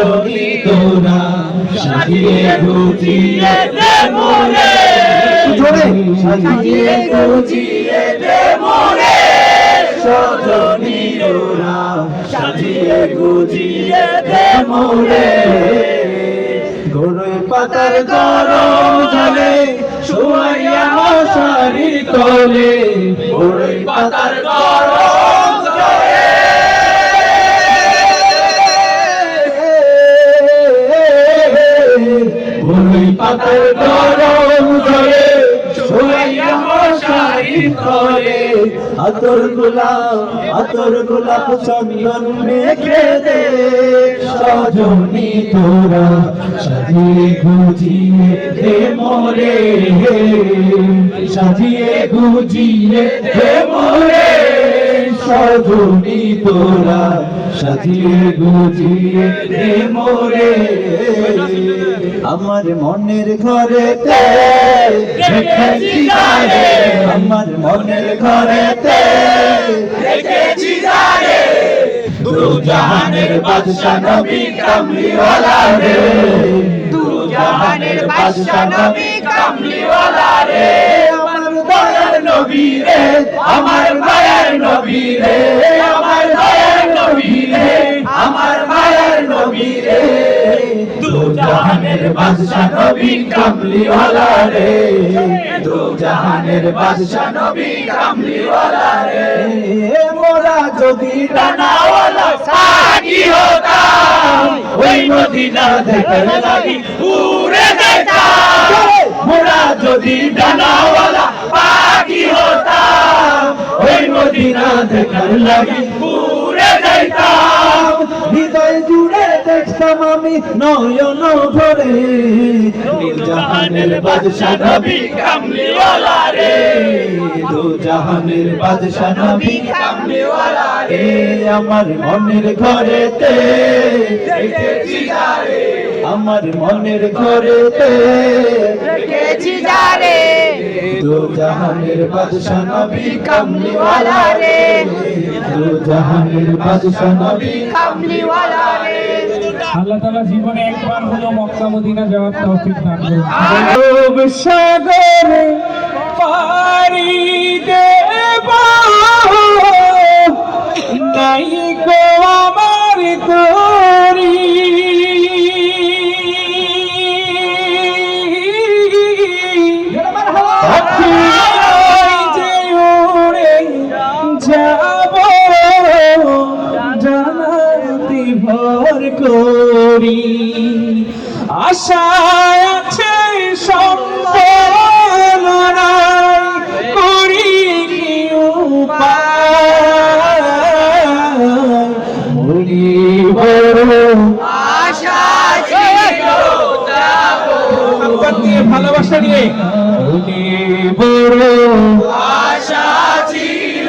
সজনী তোরা সাজিয়ে গুজিয়ে দে মোরে জোরে। সাজিয়ে গুজিয়ে দে মোরে সজনী তোরা সাজিয়ে গুজিয়ে দে মোরে গরুই পাতার গরম জলে শুয়াইয়া মশারির তলে। গরুই পাতার গরম তলে আতর গোলাপ আতর গোলাপ চন্দন মেখে দে। সজনি তোরা সাজিয়ে গুজিয়ে দে মোরে সাজিয়ে গুজিয়ে দে মোরে। সজনি তোরা সাজিয়ে গুজিয়ে মোরে। আমার মনের ঘরেতে রেখেছি আমার মনের ঘরেতে রেখেছি দু জাহানের বাদশা নবী রে। দু জাহানের বাদশা নবী রে। আমার নবী রে, আমার নবী রে আমার দয়ার নবী রে আমার মায়ের নবী রে। দু জাহানের বাদশা নবী কামলিওয়ালা রে। দু জাহানের বাদশা নবী কামলিওয়ালা রে। মোরা যদি ডানাওয়ালা সাগি হতাম, ওই মদিনা দেখে লাগি উড়ে যেতাম মোরা যদি ডানাওয়ালা পাখি হতাম, ওই মদিনা দেখার লাগি জুড়ে দেখতাম আমি নয়ন ভরে জাহানের বাদশা নবী কামলিওয়ালা রে। দু জাহানের বাদশা নবী রে। আমার মনের ঘরেতে যারে। আমার মনের ঘরেতে রেখেছি যারে। দু জাহানের বাদশা নবী কামলিওয়ালা রে। জাহানের বাদশা নবী। কামলিওয়ালা রে আল্লাহ তাআলা জীবনে একবার হলো মক্কা মদিনা যাওয়ার তৌফিক দান করুন। আরব সাগরে পারি আশায় আছে সম্পনায় করি কি উপায়? ভালোবাসা নিয়ে। বড় আশা ছিল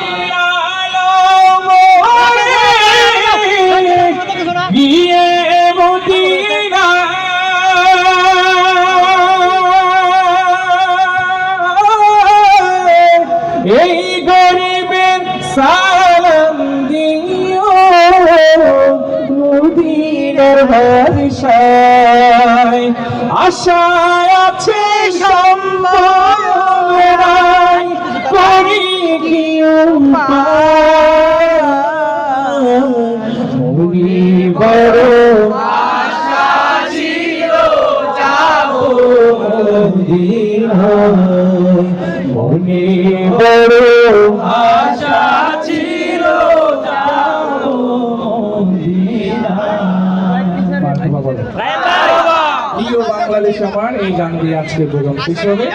মদিনার ভরিষায় আশায় আছে সম্ভাবনায় বাংলাদেশ আমার এই গান দিয়ে আজকে প্রোগ্রাম শেষ হবে।